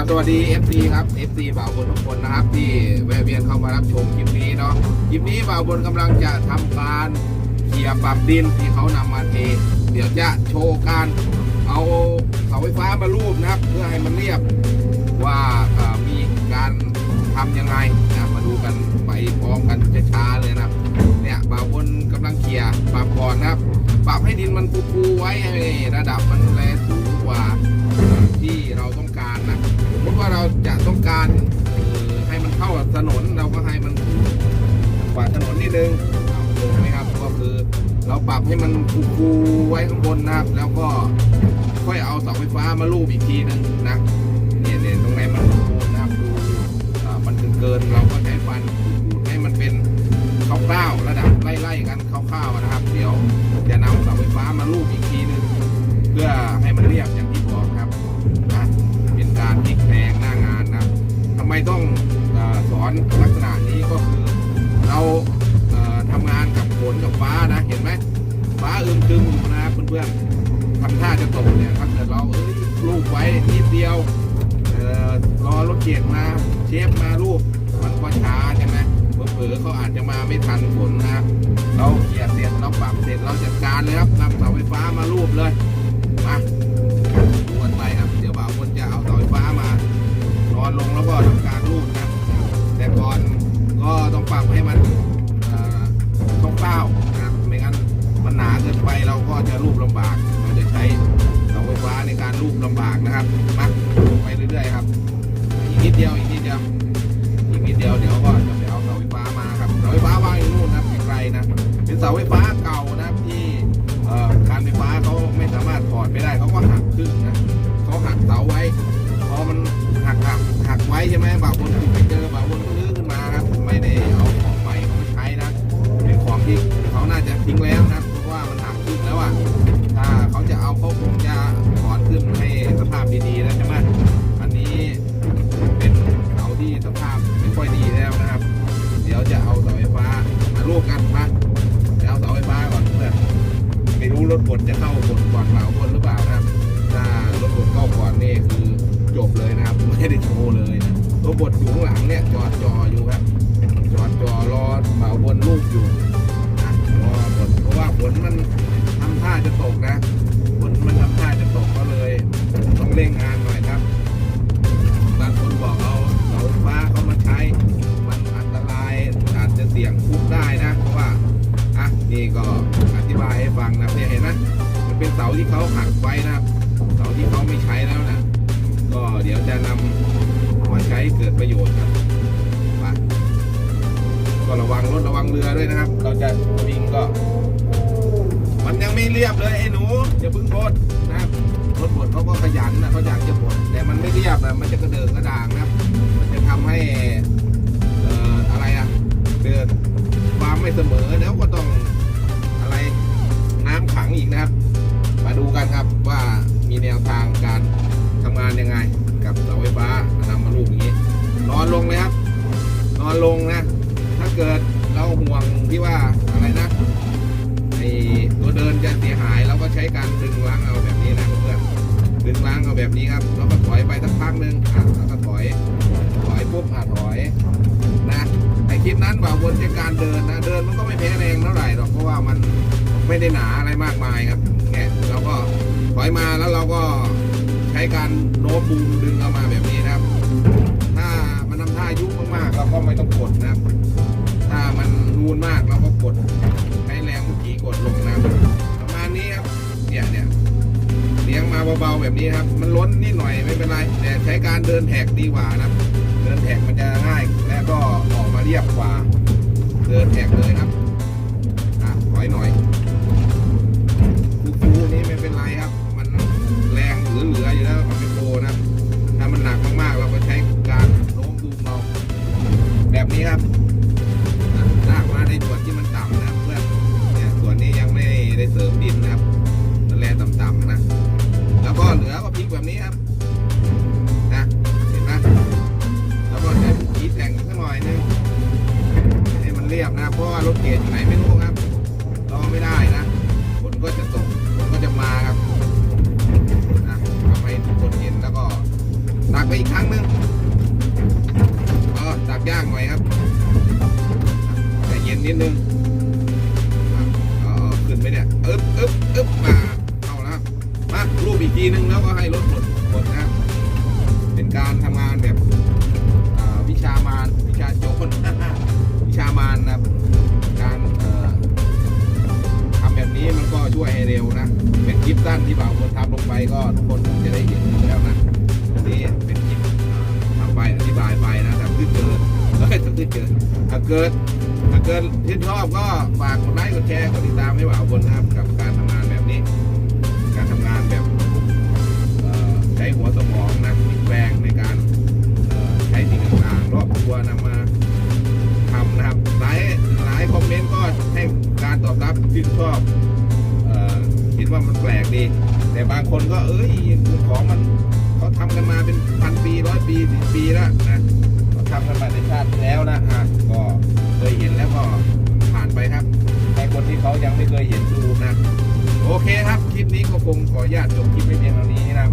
ครับสวัสดี FC ครับ FC บ่าวบนทุกคนนะครับ ที่แวะเวียนเข้ามารับชมคลิปนี้เนาะคลิปนี้บ่าวบนกำลังจะทำการเขี่ยปรับดินที่เขานำมาเทเดี๋ยวจะโชว์การเอาเสาไฟฟ้ามารูปนะครับ เพื่อให้มันเรียบว่ามีการทำยังไงนะมาดูกันไปพร้อมกันช้าๆเลยนะครับ เนี่ยบ่าวบนกำลังเขี่ยปรับก่อนนะครับปรับให้ดินมันฟูๆไว้ให้ระดับมันแลสูงกว่าที่เราต้องการนะ ติว่าเราจะต้องการให้มันเข้ากับถนนเราก็ให้มันกว่าถนนนิดนึงใช่ไหมครับก็คือเราปรับให้มันฟูๆไว้ข้างบนนะครับ แล้วก็ค่อยเอาเสาไฟฟ้ามาลูบอีกทีนึงนะเนี่ยเนี่ยตรงไหนมันกูนะครับดูมันเกินเราก็ใช้ฟัน ต้องอสอนลักษณะนี้ก็คือเราเอ่อทำงานกับฝนกับฟ้านะ เห็นไหมฟ้าอึมครึมอยู่นะเพื่อนๆทำท่าจะตกเนี่ยถ้าเกิดเราเอ้ยลูกไว้นิดเดียวรอรถเกียรมาเชฟมาลูกมันก็ช้าใช่ไหมเผลอเขาอาจจะมาไม่ทันฝนนะเราเกียร์เสร็จเราปรับเสร็จเราจัดการเลยครับนำเสาไฟฟ้ามารูป ก็จะรูปลำบากเราจะใช้เสาไฟฟ้าในการรูปลำบากนะครับมาดูไปเรื่อยๆครับ อีกนิดเดียวอีกนิดเดียวอีกนิดเดียวเดี๋ยวก็จะไปเอาเสาไฟฟ้ามาครับเสาไฟฟ้าวางอยู่นู่นนะไกลๆนะเป็นเสาไฟฟ้าเก่านะที่การไฟฟ้าเขาไม่สามารถถอดไปได้เขาก็หักครึ่งนะเขาหักเสาไว้พอมันหักหักหักไว้ใช่ไหมบ่าวบน อธิบายให้ฟังนะเนี่ยเห็นไหมมันเป็นเสาที่เขาหักไว้นะครับเสาที่เขาไม่ใช้แล้วนะ ก็เดี๋ยวจะนำมาใช้เกิดประโยชน์ครับก็ระวังรถระวังเรือด้วยนะครับ เราจะวิ่งก็ มันยังไม่เรียบเลยไอ้หนูอย่าพิ่งโพดนะครับรถบดเขาก็ขยันนะเขาอยากจะบดแต่มันไม่เรียบนะมันจะกระเดิงกระด่างนะครับ มันจะทำให้าไฟฟ้านำมาลูกอย่างนี้ นอนลงเลยครับ นอนลงนะ ถ้าเกิดเราห่วงที่ว่าอะไรนะไอตัวเดินจะเสียหายเราก็ใช้การดึงล้างเอาแบบนี้นะเพื่อนดึงล้างเอาแบบนี้ครับแล้วก็ถอยไปสักพักหนึ่งอะแล้วก็ถอย ถอยปุ๊บอะถอยนะไอคลิปนั้นบ่าวบนใช้การเดินนะเดินมันก็ไม่แพ้แรงเท่าไหร่หรอกเพราะว่ามันไม่ได้หนาอะไรมากมายครับเนี่เราก็ถอยมาแล้วเราก็ใช้การโน้มบูมดึงเอามาแบบนี้ อายุมากๆเราก็ไม่ต้องกดนะครับ ถ้ามันนูนมากเราก็กดใช้แรงเมื่อกี้กดลงนะประมาณนี้ครับเนี่ยเนี่ยเลี้ยงมาเบาๆแบบนี้ครับ มันล้นนิดหน่อยไม่เป็นไรแต่ใช้การเดินแท็กดีกว่านะเดินแท็กมันจะง่ายและก็ออกมาเรียบกว่า แบบนี้ครับอะลากมาในส่วนที่มันต่ำนะครับเพื่อนเนี่ยส่วนนี้ยังไม่ได้เสริมดินนะครับแร่ต่ำๆนะ แล้วก็เหลือก็พลิกแบบนี้ครับ น่อยครับใจเย็นนิดนึงอะเอขึ้นไปเนี่ยอึ๊บอึ๊บอึ๊บมาเข้าแล้วมารูปอีกทีนึงแล้วก็ให้รถหมดหมดนะเป็นการทำงานแบบวิชามารวิชาโจรวิชามารนะการทำแบบนี้มันก็ช่วยให้เร็วนะ เป็นคลิปสั้นที่บ่าวคนทำลงไปก็ทุกคนคงจะได้เห็นแล้วนะนนี้เป็นคลิปทำไปอธิบายไปนะแต่ขึ้นเกิน เฮ้ยถ้าขึ้นเกินถ้าเกิดถ้าเกิดที่นชอบก็ฝากกดไลค์กดแชร์กดติดตามให้บ่าวคนนะครับกับการทำงานแบบนี้ การทำงานแบบใช้หัวสมองนะพลิกแปลงในการใช้สิ่งต่างๆรอบตัวนำมาทำนะครับหลายหลายคอมเมนต์ก็ให้การตอบรับที่นชอบคิดว่ามันแปลกดี แต่บางคนก็เอ้ยของมันเขาทำกันมาเป็นพันปีร้อยปีสิบปีแล้วนะ ทำกันมาในชาติแล้วนะอะก็เคยเห็นแล้วก็ผ่านไปครับแต่คนที่เขายังไม่เคยเห็นดูนะ โอเคครับ คลิปนี้ก็คงขออนุญาตจบคลิปไปเพียงเท่านี้นะครับ